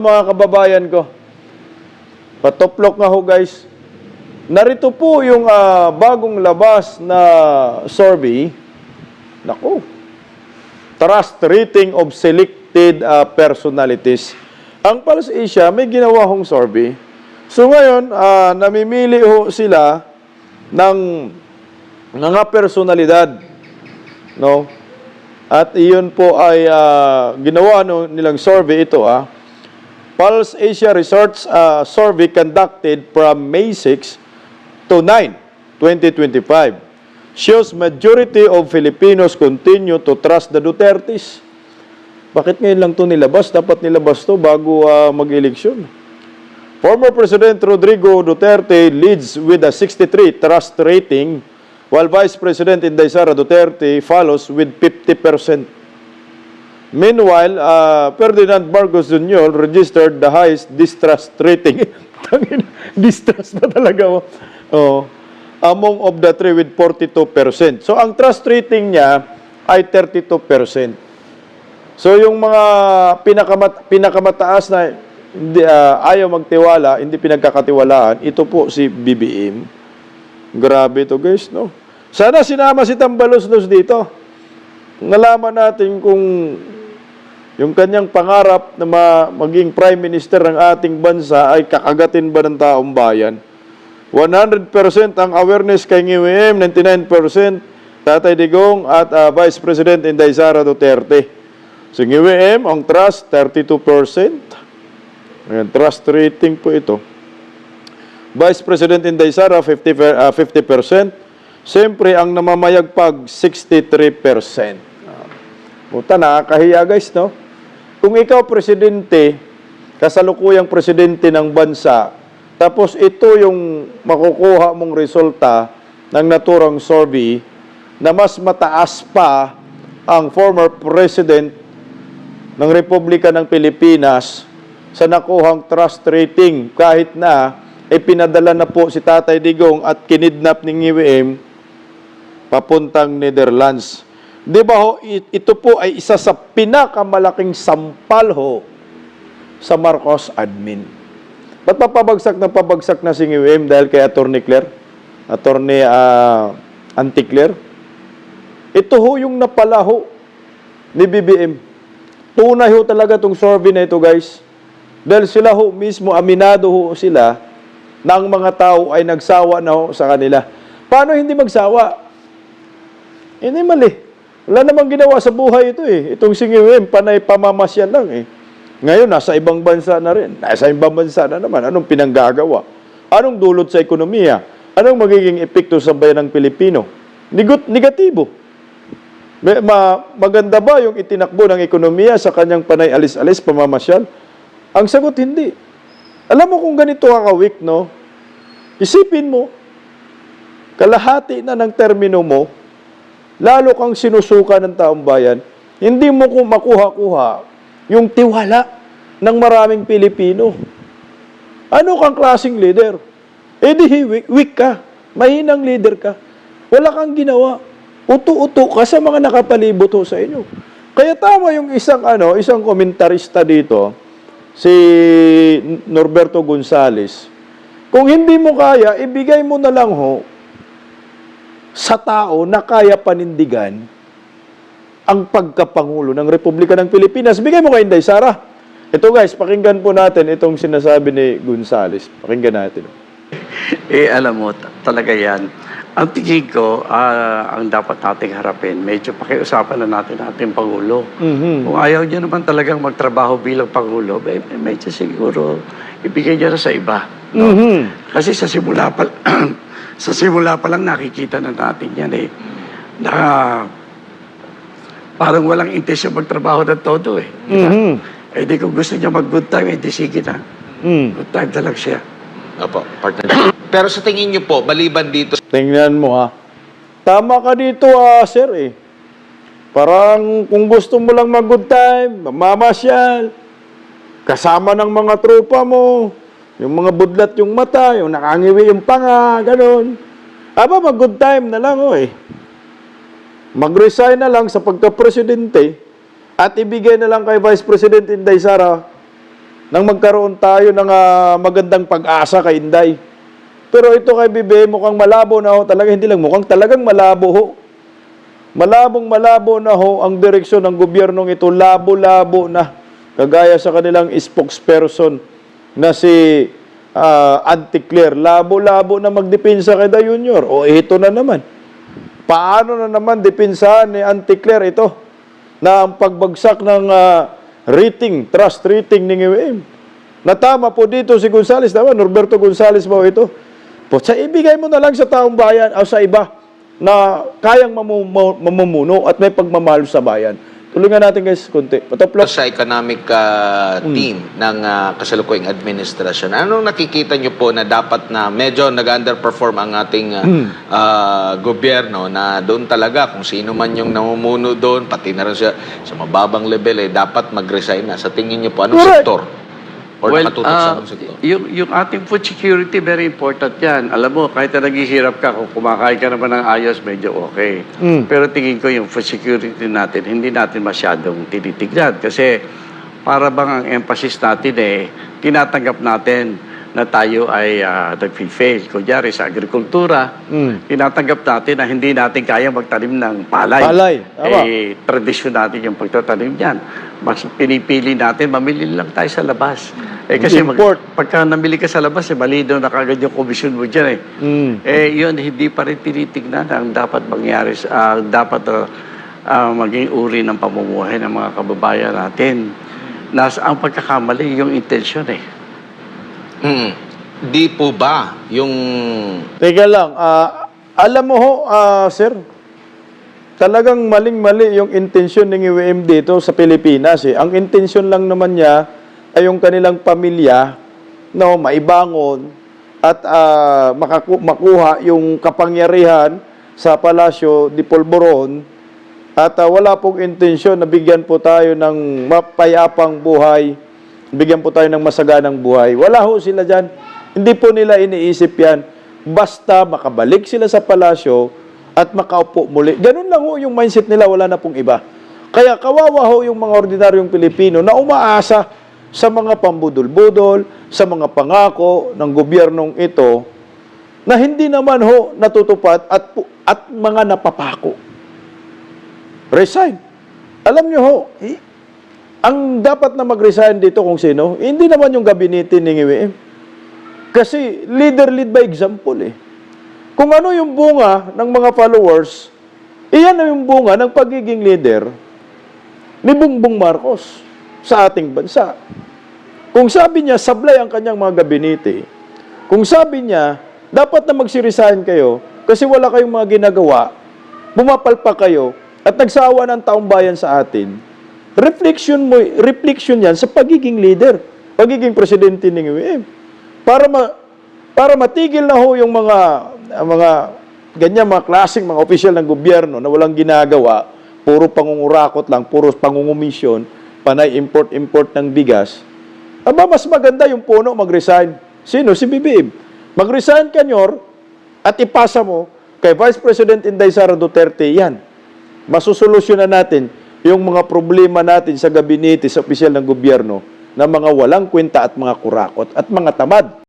Mga kababayan ko, patoplok nga ho guys. Narito po yung ah, bagong labas na survey. Naku, trust rating of selected ah, personalities. Ang Pulse Asia may ginawa hong survey. So ngayon, ah, namimili ho sila ng mga personalidad. No? At iyon po ay ah, ginawa no, nilang survey ito ah. Pulse Asia Research uh, survey conducted from May 6 to 9, 2025 shows majority of Filipinos continue to trust the Dutertes. Bakit ngayon lang to nilabas? Dapat nilabas to bago uh, mag-eleksyon. Former President Rodrigo Duterte leads with a 63 trust rating while Vice President Inday Duterte follows with 50%. Meanwhile, uh, Ferdinand Marcos Jr. registered the highest distrust rating. Distrust na talaga. Oh. Oh. Among of the three with 42%. So, ang trust rating niya ay 32%. So, yung mga pinakamat, pinakamataas na hindi, ah, ayaw magtiwala, hindi pinagkakatiwalaan, ito po si BBM. Grabe to guys, no? Sana sinama si Tambalos-Los dito. Nalaman natin kung yung kanyang pangarap na ma- maging prime minister ng ating bansa ay kakagatin ba ng taong bayan. 100% ang awareness kay NGWM, 99% Tatay Digong at ah, Vice President Inday Sara Duterte. So NGWM, ang trust, 32%. Ayan, trust rating po ito. Vice President Inday Sara, 50, per- ah, 50%. Siyempre, ang namamayagpag, 63%. Ah, Puta, nakakahiya guys, no? Kung ikaw presidente, kasalukuyang presidente ng bansa, tapos ito yung makukuha mong resulta ng naturang survey na mas mataas pa ang former president ng Republika ng Pilipinas sa nakuhang trust rating kahit na ipinadala na po si Tatay Digong at kinidnap ni NGWM papuntang Netherlands. Di ba ho, it- ito po ay isa sa pinakamalaking sampal ho sa Marcos admin. Ba't pa pabagsak na pabagsak na si NGWM dahil kay Attorney Claire? Attorney uh, Anticlaire? Ito ho yung napalaho ni BBM. Tunay ho talaga itong survey na ito, guys. Dahil sila ho mismo, aminado ho sila na ang mga tao ay nagsawa na ho sa kanila. Paano hindi magsawa? Hindi mali. Wala namang ginawa sa buhay ito eh. Itong singiwim, panay pamamasyal lang eh. Ngayon, nasa ibang bansa na rin. Nasa ibang bansa na naman. Anong pinanggagawa? Anong dulot sa ekonomiya? Anong magiging epekto sa bayan ng Pilipino? Nigot, negatibo. Ma, maganda ba yung itinakbo ng ekonomiya sa kanyang panay alis-alis, pamamasyal? Ang sagot, hindi. Alam mo kung ganito kakawik, no? Isipin mo, kalahati na ng termino mo, lalo kang sinusuka ng taong bayan, hindi mo kung makuha-kuha yung tiwala ng maraming Pilipino. Ano kang klaseng leader? Eh di weak, ka. Mahinang leader ka. Wala kang ginawa. Uto-uto ka sa mga nakapalibot sa inyo. Kaya tama yung isang ano, isang komentarista dito, si Norberto Gonzales. Kung hindi mo kaya, ibigay mo na lang ho sa tao na kaya panindigan ang pagkapangulo ng Republika ng Pilipinas. Bigay mo kay Inday Sara. Ito guys, pakinggan po natin itong sinasabi ni Gonzales. Pakinggan natin. Eh, alam mo, ta- talaga yan. Ang tingin ko, ah, ang dapat nating harapin, medyo pakiusapan na natin ating Pangulo. Mhm. Kung ayaw niya naman talagang magtrabaho bilang Pangulo, eh, eh, medyo siguro ibigay niya na sa iba. No? Mhm. Kasi sa simula pa, sa simula pa lang nakikita na natin yan eh. Na parang walang intensyon magtrabaho ng todo eh. Mhm. Eh di kung gusto niya mag-good time, eh di sige na. Mhm. Good time na lang siya. Opo, partner. Pero sa tingin niyo po, maliban dito Tingnan mo ha. Tama ka dito ah, sir eh. Parang kung gusto mo lang mag-good time, mamasyal, kasama ng mga tropa mo, yung mga budlat yung mata, yung nakangiwi yung panga, ganun. Aba, mag-good time na lang oh eh. Mag-resign na lang sa pagka-presidente at ibigay na lang kay Vice President Inday Sara nang magkaroon tayo ng ah, magandang pag-asa kay Inday. Pero ito kay Bibe, mukhang malabo na ho. Talaga, hindi lang mukhang talagang malabo ho. Malabong malabo na ho ang direksyon ng gobyernong ito. Labo-labo na. Kagaya sa kanilang spokesperson na si ah, Auntie Claire. Labo-labo na magdepensa kay Da Junior. O ito na naman. Paano na naman depensahan ni Auntie Claire ito na ang pagbagsak ng ah, rating, trust rating ni UAM. Natama po dito si Gonzales, tama? Norberto Gonzales ba ito? Po, sa ibigay mo na lang sa taong bayan o sa iba na kayang mamu- mamumuno at may pagmamahal sa bayan. Tulungan natin guys, konti. Patoplok. sa economic ah, team ng ah, kasalukuyang administrasyon. Anong nakikita nyo po na dapat na medyo nag-underperform ang ating ah, ah, gobyerno na doon talaga kung sino man yung namumuno doon, pati na rin siya sa mababang level, eh, dapat mag-resign na. Sa tingin nyo po, anong Correct. sektor? Or nakatutok sa ah, anong sektor? yung, yung ating food security, very important yan. Alam mo, kahit na naghihirap ka, kung kumakain ka naman ng ayos, medyo okay. Mm. Pero tingin ko yung food security natin, hindi natin masyadong tinitignan. Kasi para bang ang emphasis natin eh, tinatanggap natin na tayo ay uh, nag-fail. Kunyari sa agrikultura, Mm. tinatanggap natin na hindi natin kaya magtanim ng palay. Palay, tama. Eh, tradisyon natin yung pagtatanim niyan. Mas pinipili natin, mamili lang tayo sa labas. Eh kasi mag, Import. pagka namili ka sa labas, eh, malino na kagad yung komisyon mo dyan eh. Mm. Eh, yun, hindi pa rin tinitignan ang dapat mangyari, ah, dapat ah, ah, maging uri ng pamumuhay ng mga kababayan natin. Nasa ang pagkakamali, yung intensyon eh. Mm. Di po ba yung Teka lang, ah, alam mo ho, ah, sir, talagang maling-mali yung intensyon ng UAM dito sa Pilipinas. Eh. Ang intensyon lang naman niya ay yung kanilang pamilya no, maibangon at ah, makaku- makuha yung kapangyarihan sa Palasyo di Polvoron at ah, wala pong intensyon na bigyan po tayo ng mapayapang buhay, bigyan po tayo ng masaganang buhay. Wala ho sila dyan. Hindi po nila iniisip yan. Basta makabalik sila sa palasyo at makaupo muli. Ganun lang ho yung mindset nila, wala na pong iba. Kaya kawawa ho yung mga ordinaryong Pilipino na umaasa sa mga pambudol-budol, sa mga pangako ng gobyernong ito na hindi naman ho natutupad at, at mga napapako. Resign. Alam nyo ho, eh, ang dapat na mag-resign dito kung sino, hindi naman yung gabinete ni UWM. Kasi leader lead by example eh. Kung ano yung bunga ng mga followers, iyan na yung bunga ng pagiging leader ni Bongbong Marcos sa ating bansa. Kung sabi niya, sablay ang kanyang mga gabinete, kung sabi niya, dapat na magsiresign kayo kasi wala kayong mga ginagawa, bumapalpa kayo at nagsawa ng taong bayan sa atin, reflection mo, reflection yan sa pagiging leader, pagiging presidente ng UAM. Para ma, para matigil na ho yung mga ang mga ganyan mga klaseng mga opisyal ng gobyerno na walang ginagawa, puro pangungurakot lang, puro pangungumisyon, panay import-import ng bigas, aba mas maganda yung puno mag-resign. Sino? Si BBM. Mag-resign ka, Nyor, at ipasa mo kay Vice President Inday Sara Duterte yan. Masusolusyonan natin yung mga problema natin sa gabinete, sa opisyal ng gobyerno na mga walang kwenta at mga kurakot at mga tamad.